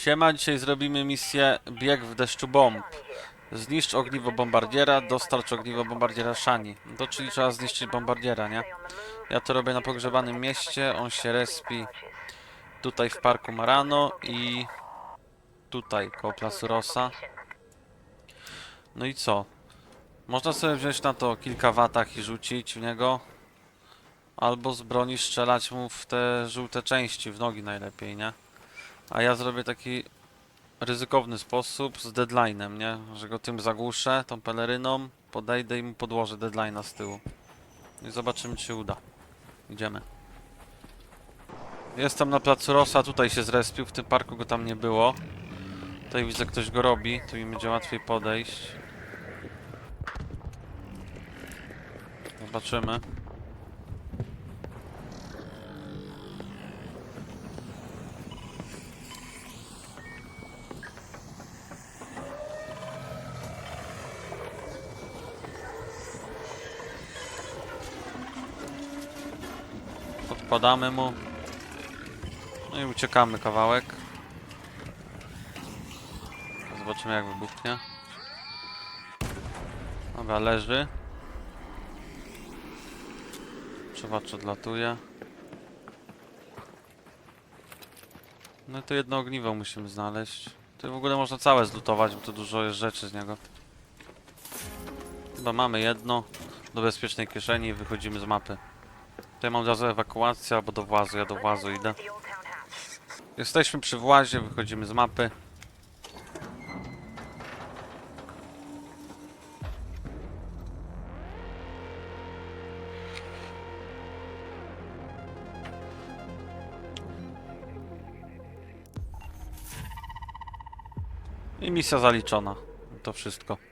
Siema, dzisiaj zrobimy misję Bieg w deszczu bomb. Zniszcz ogniwo bombardiera, dostarcz ogniwo bombardiera Shani. To czyli trzeba zniszczyć bombardiera, nie? Ja to robię na pogrzebanym mieście, on się respi tutaj w parku Marano i tutaj koło placu Rosa. No i co? Można sobie wziąć na to kilka watach i rzucić w niego. Albo z broni strzelać mu w te żółte części, w nogi najlepiej, nie? A ja zrobię taki ryzykowny sposób z deadline'em, nie? Że go tym zagłuszę, tą peleryną, podejdę i mu podłożę deadline'a z tyłu. I zobaczymy, czy uda. Idziemy. Jestem na placu Rosa, tutaj się zrespił, w tym parku go tam nie było. Tutaj widzę, ktoś go robi, tu mi będzie łatwiej podejść. Zobaczymy. Podpadamy mu. No i uciekamy kawałek. Zobaczymy jak wybuchnie. Dobra, leży. Przewacz odlatuje. No to jedno ogniwo musimy znaleźć. To w ogóle można całe zlutować, bo to dużo jest rzeczy z niego. Chyba mamy jedno do bezpiecznej kieszeni i wychodzimy z mapy. Tutaj mam razu ewakuację albo do włazu, ja do włazu idę. Jesteśmy przy włazie, wychodzimy z mapy. I misja zaliczona. To wszystko.